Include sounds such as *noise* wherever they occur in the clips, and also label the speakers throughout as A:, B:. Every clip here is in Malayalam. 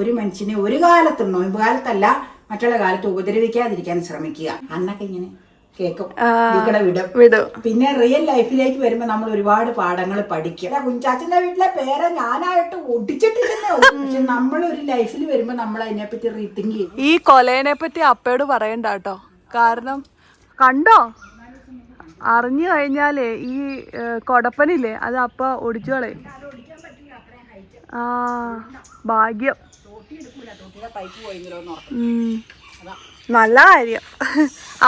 A: ഒരു മനുഷ്യനെ ഒരു കാലത്തും നോയമ്പ് കാലത്തല്ല മറ്റുള്ള കാലത്ത് ഉപദ്രവിക്കാതിരിക്കാൻ ശ്രമിക്കുക. അന്നൊക്കെ ഇങ്ങനെ കേൾക്കും ഇതിക്കടെ വിടും.
B: വിടും.
A: പിന്നെ റിയൽ ലൈഫിലേക്ക് വരുമ്പോ നമ്മൾ ഒരുപാട് പാഠങ്ങൾ പഠിക്കും. കുഞ്ചാച്ചന്റെ വീട്ടിലെ പേരെ ഞാനായിട്ട് ഒടിച്ചിട്ടില്ലെന്നേ നമ്മളൊരു പക്ഷെ നമ്മൾ ഒരു ലൈഫിൽ വരുമ്പോ നമ്മൾ അതിനെപ്പറ്റി റീതിങ്ക് ചെയ്യും.
B: ഈ കൊലേനെ പറ്റി അപ്പയോട് പറയണ്ട കേട്ടോ. കാരണം കണ്ടോ? അറിഞ്ഞു കഴിഞ്ഞാലേ ഈ കൊടപ്പനില്ലേ അത് അപ്പ ഓടിച്ചോളെ ആ ഭാഗ്യം. നല്ല കാര്യം.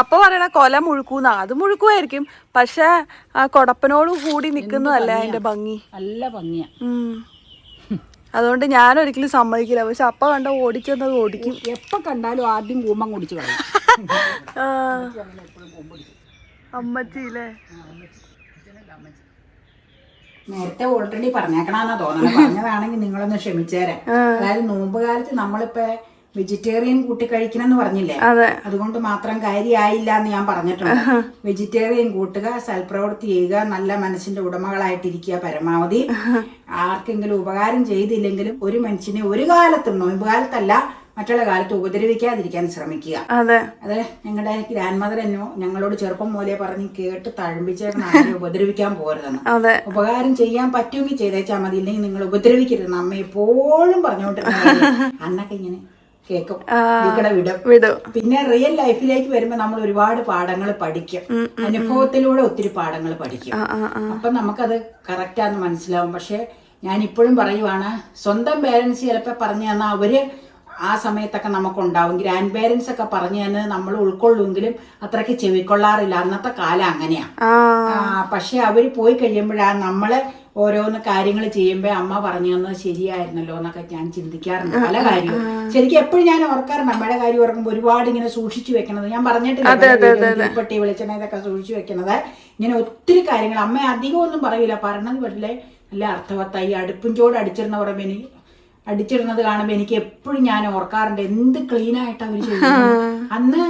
B: അപ്പൊ പറയണ കൊല മുഴുക്കൂന്ന. അത് മുഴുക്കുമായിരിക്കും പക്ഷെ ആ കൊടപ്പനോട് കൂടി നിക്കുന്നതല്ലേ അതിന്റെ ഭംഗി?
A: നല്ല ഭംഗിയാ.
B: അതുകൊണ്ട് ഞാൻ ഒരിക്കലും സമ്മതിക്കില്ല. പക്ഷെ അപ്പ കണ്ട ഓടിച്ചത് ഓടിക്കും.
A: എപ്പൊ കണ്ടാലും ആദ്യം കൂമ്പം കുടിച്ചു അമ്മച്ചില്ലേ
B: ആ.
A: നേരത്തെ ഓൾറെഡി പറഞ്ഞേക്കണമെന്നാ തോന്നണം. പറഞ്ഞതാണെങ്കിൽ നിങ്ങളൊന്ന് ക്ഷമിച്ചേരാ. അതായത് നോമ്പ് കാലത്ത് നമ്മളിപ്പോ വെജിറ്റേറിയൻ കൂട്ടി കഴിക്കണം എന്ന് പറഞ്ഞില്ലേ അതുകൊണ്ട് മാത്രം കാര്യമായില്ല എന്ന് ഞാൻ പറഞ്ഞിട്ടുണ്ട്. വെജിറ്റേറിയൻ കൂട്ടുക സൽപ്രവൃത്തി ചെയ്യുക നല്ല മനസ്സിന്റെ ഉടമകളായിട്ടിരിക്കുക പരമാവധി. ആർക്കെങ്കിലും ഉപകാരം ചെയ്തില്ലെങ്കിലും ഒരു മനുഷ്യനെ ഒരു കാലത്തും നോയമ്പ് കാലത്തല്ല മറ്റുള്ള കാലത്ത് ഉപദ്രവിക്കാതിരിക്കാൻ ശ്രമിക്കുക.
B: അതെ.
A: അതെ ഞങ്ങളുടെ ഗ്രാൻഡ് മദർ എന്നോ ഞങ്ങളോട് ചെറുപ്പം മുതലേ പറഞ്ഞ് കേട്ട് തഴമ്പിച്ചേക്കണം ആരെയും *laughs* ഉപദ്രവിക്കാൻ പോരുതെന്ന്
B: അതെ.
A: ഉപകാരം ചെയ്യാൻ പറ്റുമെങ്കിൽ ചെയ്തേച്ചാൽ മതി. ഇല്ലെങ്കിൽ നിങ്ങൾ ഉപദ്രവിക്കരുത് അമ്മ എപ്പോഴും പറഞ്ഞുകൊണ്ടിരുന്ന. അന്നൊക്കെ ഇങ്ങനെ കേൾക്കും ഇതിക്കടെ വിടും.
B: വിടും.
A: പിന്നെ റിയൽ ലൈഫിലേക്ക് വരുമ്പോൾ നമ്മൾ ഒരുപാട് പാഠങ്ങൾ പഠിക്കും. അനുഭവത്തിലൂടെ ഒത്തിരി പാഠങ്ങൾ പഠിക്കും. അപ്പൊ നമുക്കത് കറക്റ്റാന്ന് മനസ്സിലാവും. പക്ഷെ ഞാൻ ഇപ്പോഴും പറയുവാണ് സ്വന്തം പേരൻസ് ചിലപ്പോൾ പറഞ്ഞു തന്നാൽ അവർ ആ സമയത്തൊക്കെ നമുക്കുണ്ടാവും. ഗ്രാൻഡ് പേരൻസ് ഒക്കെ പറഞ്ഞു തന്നെ നമ്മൾ ഉൾക്കൊള്ളുമെങ്കിലും അത്രയ്ക്ക് ചെവിക്കൊള്ളാറില്ല. അന്നത്തെ കാലം അങ്ങനെയാ. പക്ഷെ അവർ പോയി കഴിയുമ്പോഴാണ് നമ്മൾ ഓരോന്ന് കാര്യങ്ങൾ ചെയ്യുമ്പോ അമ്മ പറഞ്ഞു തന്നത് ശരിയായിരുന്നല്ലോ എന്നൊക്കെ ഞാൻ ചിന്തിക്കാറുണ്ട്. പല കാര്യവും ശരിക്കും എപ്പോഴും ഞാൻ ഓർക്കാറുണ്ട് അമ്മയുടെ കാര്യം ഓർക്കുമ്പോൾ ഒരുപാട് ഇങ്ങനെ സൂക്ഷിച്ചു വെക്കണത്. ഞാൻ പറഞ്ഞിട്ടില്ല പെട്ടി വെളിച്ചെണ്ണ ഇതൊക്കെ സൂക്ഷിച്ചു വെക്കണത്. ഇങ്ങനെ ഒത്തിരി കാര്യങ്ങൾ. അമ്മ അധികം ഒന്നും പറയൂല. പറഞ്ഞത് പറ്റില്ലേ നല്ല അർത്ഥവത്തായി അടുപ്പും ചോട് അടിച്ചിരുന്ന പറയുമ്പോൾ എനിക്ക് അടിച്ചിടുന്നത് കാണുമ്പോൾ എനിക്ക് എപ്പോഴും ഞാൻ ഓർക്കാറുണ്ട് എന്ത് ക്ലീൻ ആയിട്ട് അവർ ചെയ്യുന്നത് *laughs* അന്ന്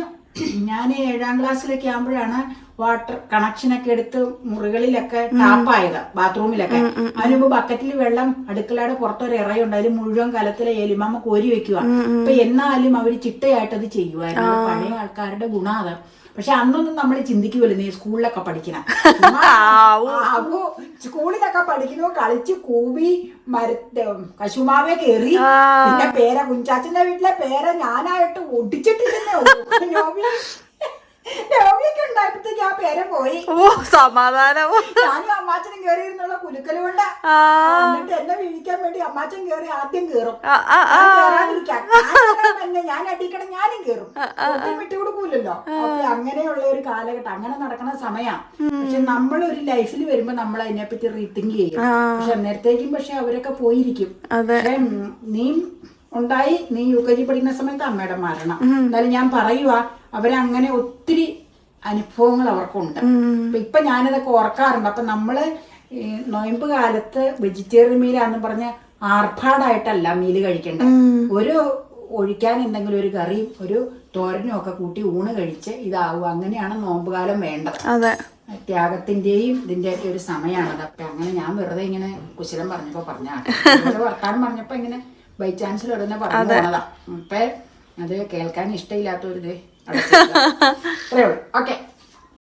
A: ഞാൻ ഏഴാം ക്ലാസ്സിലൊക്കെ ആകുമ്പോഴാണ് വാട്ടർ കണക്ഷനൊക്കെ എടുത്ത് മുറികളിലൊക്കെ ടാപ്പായത് ബാത്റൂമിലൊക്കെ അതിനുമ്പ് ബക്കറ്റിൽ വെള്ളം അടുക്കളയുടെ പുറത്തൊരു ഇറയുണ്ട് അതിൽ മുഴുവൻ കലത്തിലെ എലിമമ്മ കോരി വെക്കുക അപ്പൊ എന്നാലും അവർ ചിട്ടയായിട്ട് അത് ചെയ്യുമായിരുന്നു പഴയ ആൾക്കാരുടെ ഗുണം അത്. പക്ഷെ അന്നൊന്നും നമ്മൾ ചിന്തിക്കുമല്ലോ നീ സ്കൂളിലൊക്കെ പഠിക്കണം. അപ്പോ സ്കൂളിലൊക്കെ പഠിക്കുന്നു കളിച്ച് കൂവി മര കശുമാവെ കയറി പിന്നെ പേര കുഞ്ചാച്ചന്റെ വീട്ടിലെ പേര ഞാനായിട്ട് ഒടിച്ചിട്ടില്ലെന്നേ ഉണ്ടായപ്പോഴത്തേക്ക് ആ പേര പോയി.
B: ഓ സമാധാനമോ
A: ഞാനും അമ്മാച്ചനും കേറി ഇരുന്നുള്ള കുലുക്കൽ കൊണ്ട് എന്നിട്ട് എന്നെ വീഴിക്കാൻ വേണ്ടി അമ്മാച്ചൻ കേറി ആദ്യം കേറും.
B: ആ.
A: ഞാൻ അടിക്കണം ഞാനും കേറും. വിട്ടു കൊടുക്കൂലല്ലോ. അപ്പൊ അങ്ങനെയുള്ള ഒരു കാലഘട്ടം അങ്ങനെ നടക്കുന്ന സമയം. പക്ഷെ നമ്മൾ ഒരു ലൈഫിൽ വരുമ്പോ നമ്മൾ അതിനെപ്പറ്റി റീത്തിങ് ചെയ്യും. പക്ഷെ അന്നേരത്തേക്കും പക്ഷെ അവരൊക്കെ പോയിരിക്കും. പക്ഷെ നീ ഉണ്ടായി നീ യു കെ ജി പഠിക്കുന്ന സമയത്ത് അമ്മയുടെ മരണം. എന്നാലും ഞാൻ പറയുക അവരങ്ങനെ ഒത്തിരി അനുഭവങ്ങൾ അവർക്കുണ്ട്. അപ്പൊ ഇപ്പൊ ഞാനിതൊക്കെ ഓർക്കാറുണ്ട്. അപ്പൊ നമ്മൾ ഈ നൊയമ്പ് കാലത്ത് വെജിറ്റേറിയൻ മീലാന്ന് പറഞ്ഞ് ആർഭാടായിട്ടല്ല മീൽ കഴിക്കേണ്ടത്. ഒരു ഒഴിക്കാൻ എന്തെങ്കിലും ഒരു കറിയും ഒരു തോരനും ഒക്കെ കൂട്ടി ഊണ് കഴിച്ച് ഇതാവും. അങ്ങനെയാണ് നോമ്പുകാലം വേണ്ടത്.
B: അതെ.
A: ത്യാഗത്തിന്റെയും ഇതിന്റെയൊക്കെ ഒരു സമയമാണത്. അപ്പൊ അങ്ങനെ ഞാൻ വെറുതെ ഇങ്ങനെ കുശലം പറഞ്ഞപ്പോ പറഞ്ഞു വർത്താനം പറഞ്ഞപ്പോ ഇങ്ങനെ ബൈ ചാൻസിൽ ഉടനെ പറഞ്ഞു പോണതാ അപ്പൊ അത് കേൾക്കാൻ ഇഷ്ടമില്ലാത്തൊരു. *laughs* അത്രേ ഉള്ളൂ. ഓക്കെ